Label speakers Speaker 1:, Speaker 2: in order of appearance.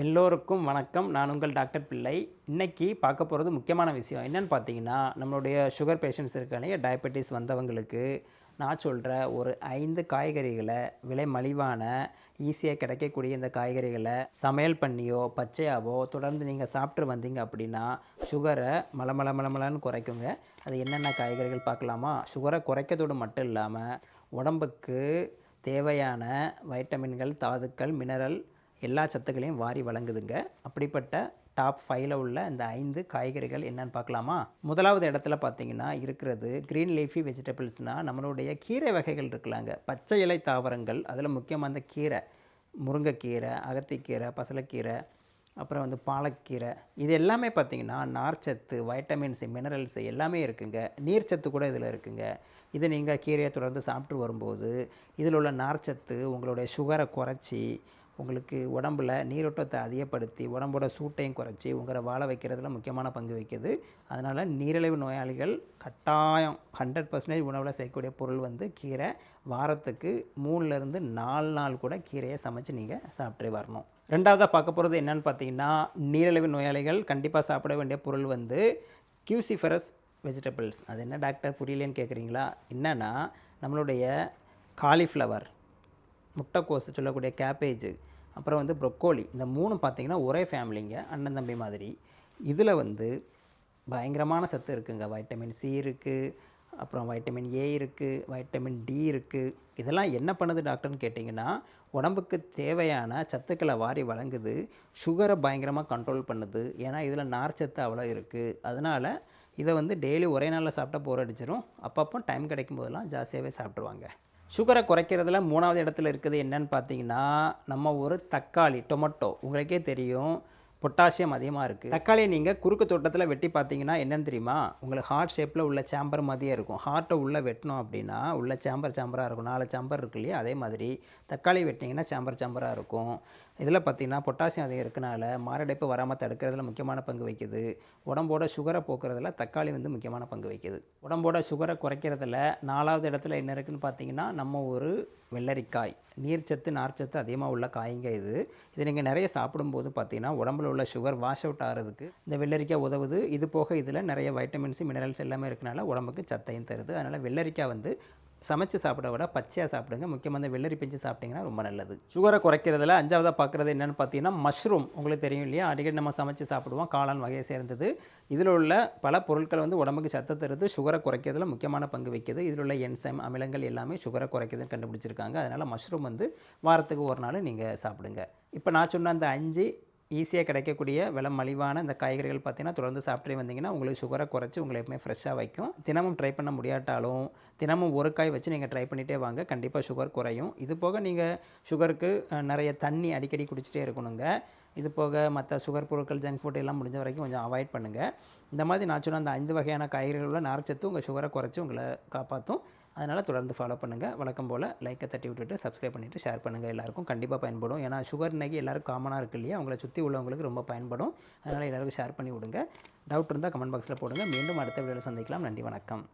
Speaker 1: எல்லோருக்கும் வணக்கம். நான் உங்கள் டாக்டர் பிள்ளை. இன்றைக்கி பார்க்க போகிறது முக்கியமான விஷயம். என்னன்னு பார்த்தீங்கன்னா நம்மளுடைய சுகர் பேஷண்ட்ஸ் இருக்கானே டயபெட்டிஸ் வந்தவங்களுக்கு நான் சொல்கிற ஒரு ஐந்து காய்கறிகளை விலை மலிவான ஈஸியாக கிடைக்கக்கூடிய இந்த காய்கறிகளை சமையல் பண்ணியோ பச்சையாவோ தொடர்ந்து நீங்கள் சாப்பிட்டு வந்தீங்க அப்படின்னா சுகரை மலமல மலமலன்னு குறைக்குங்க. அது என்னென்ன காய்கறிகள் பார்க்கலாமா? சுகரை குறைக்கிறதோடு மட்டும் இல்லாமல் உடம்புக்கு தேவையான வைட்டமின்கள் தாதுக்கள் மினரல் எல்லா சத்துக்களையும் வாரி வழங்குதுங்க. அப்படிப்பட்ட டாப் ஃபைவ்ல உள்ள இந்த ஐந்து காய்கறிகள் என்னன்னு பார்க்கலாமா? முதலாவது இடத்துல பார்த்தீங்கன்னா இருக்கிறது க்ரீன் லீஃபி வெஜிடபிள்ஸ்னால் நம்மளுடைய கீரை வகைகள் இருக்கலாங்க. பச்சை இலை தாவரங்கள் அதில் முக்கியமாக அந்த கீரை முருங்கைக்கீரை அகத்திக்கீரை பசலைக்கீரை அப்புறம் வந்து பாலக்கீரை இது எல்லாமே பார்த்தீங்கன்னா நார்ச்சத்து வைட்டமின்ஸ் மினரல்ஸ் எல்லாமே இருக்குங்க. நீர்ச்சத்து கூட இதில் இருக்குங்க. இதை நீங்கள் கீரையை தொடர்ந்து சாப்பிட்டு வரும்போது இதில் உள்ள நார்ச்சத்து உங்களுடைய சுகரை குறைச்சி உங்களுக்கு உடம்புல நீரோட்டத்தை அதிகப்படுத்தி உடம்போட சூட்டையும் குறைச்சி உங்களை வாழ வைக்கிறதுல முக்கியமான பங்கு வகிக்குது. அதனால் நீரிழிவு நோயாளிகள் கட்டாயம் ஹண்ட்ரட் பர்சன்டேஜ் உணவில் செய்யக்கூடிய பொருள் வந்து கீரை. வாரத்துக்கு மூணுலேருந்து நாலு நாள் கூட கீரையை சமைச்சு நீங்கள் சாப்பிட்டே வரணும். ரெண்டாவதாக பார்க்க போகிறது என்னென்னு பார்த்தீங்கன்னா நீரிழிவு நோயாளிகள் கண்டிப்பாக சாப்பிட வேண்டிய பொருள் வந்து கியூசிஃபரஸ் வெஜிடபிள்ஸ் அது என்ன டாக்டர் புரியலேன்னு கேட்குறீங்களா என்னென்னா நம்மளுடைய காலிஃப்ளவர் முட்டைக்கோசு சொல்லக்கூடிய கேபேஜ் அப்புறம் வந்து ப்ரொக்கோலி இந்த மூணு பார்த்தீங்கன்னா ஒரே ஃபேமிலிங்க அண்ணன் தம்பி மாதிரி. இதில் வந்து பயங்கரமான சத்து இருக்குங்க. வைட்டமின் சி இருக்குது அப்புறம் வைட்டமின் ஏ இருக்குது வைட்டமின் டி இருக்குது இதெல்லாம் என்ன பண்ணுது டாக்டர்னு கேட்டிங்கன்னா உடம்புக்கு தேவையான சத்துக்களை வாரி வழங்குது சுகரை பயங்கரமாக கண்ட்ரோல் பண்ணுது. ஏன்னா இதில் நார் சத்து அவ்வளோ இருக்குது அதனால் இதை வந்து டெய்லி ஒரே நாளில் சாப்பிட்டா போர் அடிச்சிடும் அப்பப்போ டைம் கிடைக்கும் போதெல்லாம் ஜாஸ்தியாகவே சாப்பிட்ருவாங்க சுகரை குறைக்கிறதுல மூணாவது இடத்துல இருக்குது என்னன்னு பார்த்தீங்கன்னா நம்ம ஒரு தக்காளி டொமேட்டோ உங்களுக்கே தெரியும். பொட்டாசியம் அதிகமாக இருக்குது தக்காளியை நீங்கள் குறுக்கு தோட்டத்தில் வெட்டி பார்த்தீங்கன்னா என்னென்னு தெரியுமா? உங்களுக்கு ஹார்ட் ஷேப்பில் உள்ள சேம்பர் மாதிரியே இருக்கும். ஹார்ட்டை உள்ளே வெட்டினோம் அப்படின்னா உள்ள சேம்பர் சேம்பராக இருக்கும். நாலு சேம்பர் இருக்கு இல்லையா? அதே மாதிரி தக்காளி வெட்டினீங்கன்னா சேம்பர் சேம்பராக இருக்கும். இதில் பார்த்தீங்கன்னா பொட்டாசியம் அதிகம் இருக்கனால மாரடைப்பு வராமல் தடுக்கிறதுல முக்கியமான பங்கு வகிக்குது. உடம்போட சுகரை போக்குறதுல தக்காளி வந்து முக்கியமான பங்கு வைக்குது உடம்போட சுகரை குறைக்கிறதுல நாலாவது இடத்துல என்ன இருக்குன்னு பார்த்தீங்கன்னா நம்ம ஒரு வெள்ளரிக்காய். நீர்ச்சத்து நார்ச்சத்து அதிகமாக உள்ள காய்ங்க இது. இது நீங்கள் நிறைய சாப்பிடும்போது பார்த்தீங்கன்னா உடம்புல உள்ள சுகர் வாஷ் அவுட் ஆகிறதுக்கு இந்த வெள்ளரிக்காய் உதவுது. இது போக இதில் நிறைய வைட்டமின்ஸ் மினரல்ஸ் எல்லாமே இருக்கனால உடம்புக்கு சத்தையும் தருது. அதனால் வெள்ளரிக்காய் வந்து சமைச்சு சாப்பிட விட பச்சையாக சாப்பிடுங்க. முக்கியமாக இந்த வெள்ளரி பிஞ்சு சாப்பிட்டிங்கன்னா ரொம்ப நல்லது. சுகரை குறைக்கிறதுல அஞ்சாவதாக பார்க்குறது என்னென்னு பார்த்தீங்கன்னா மஷ்ரூம் உங்களுக்கு தெரியும் இல்லையா? அடிக்கடி நம்ம சமைச்சு சாப்பிடுவோம். காளான் வகையை சேர்ந்தது. இதில் உள்ள பல பொருட்கள் வந்து உடம்புக்கு சத்தை தருது. சுகரை குறைக்கிறதுல முக்கியமான பங்கு வைக்கிறது இதில் உள்ள என்சைம் அமிலங்கள் எல்லாமே சுகரை குறைக்கிறதுன்னு கண்டுபிடிச்சிருக்காங்க. அதனால் மஷ்ரூம் வந்து வாரத்துக்கு ஒரு நாள் நீங்கள் சாப்பிடுங்க. இப்போ நான் சொன்ன அந்த அஞ்சு ஈஸியாக கிடைக்கக்கூடிய விலை மலிவான இந்த காய்கறிகள் பார்த்தீங்கன்னா தொடர்ந்து சாப்பிட்டே வந்தீங்கன்னா உங்களுக்கு சுகரை குறைச்சி உங்களை எப்பவுமே ஃப்ரெஷ்ஷாக வைக்கும். தினமும் ட்ரை பண்ண முடியாட்டாலும் தினமும் ஒரு காய் வச்சு நீங்கள் ட்ரை பண்ணிகிட்டே வாங்க. கண்டிப்பாக சுகர் குறையும். இது போக நீங்கள் சுகருக்கு நிறைய தண்ணி அடிக்கடி குடிச்சிட்டே இருக்கணுங்க. இது போக மற்ற சுகர் பொருட்கள் ஜங்க் ஃபுட் எல்லாம் முடிஞ்ச வரைக்கும் கொஞ்சம் அவாய்ட் பண்ணுங்கள் இந்த மாதிரி நான் சொன்ன அந்த ஐந்து வகையான காய்கறிகளில் நார்ச்சத்து உங்கள் சுகரை குறைச்சி உங்களை காப்பாற்றும். அதனால் தொடர்ந்து ஃபாலோ பண்ணுங்கள் வழக்கம் போல் லைக்கை தட்டி விட்டுட்டு சப்ஸ்கிரைப் பண்ணிவிட்டு ஷேர் பண்ணுங்கள் எல்லாருக்கும் கண்டிப்பாக பயன்படும். ஏன்னா சுகர் இன்னைக்கு எல்லாருக்கும் காமனாக இருக்கு இல்லையா? உங்களை சுற்றி உள்ளவங்களுக்கு ரொம்ப பயன்படும். அதனால் எல்லாருக்கும் ஷேர் பண்ணி விடுங்க. டவுட் இருந்தால் கமெண்ட் பாக்ஸில் போடுங்க. மீண்டும் அடுத்த வீடியோவில் சந்திக்கலாம். நன்றி வணக்கம்.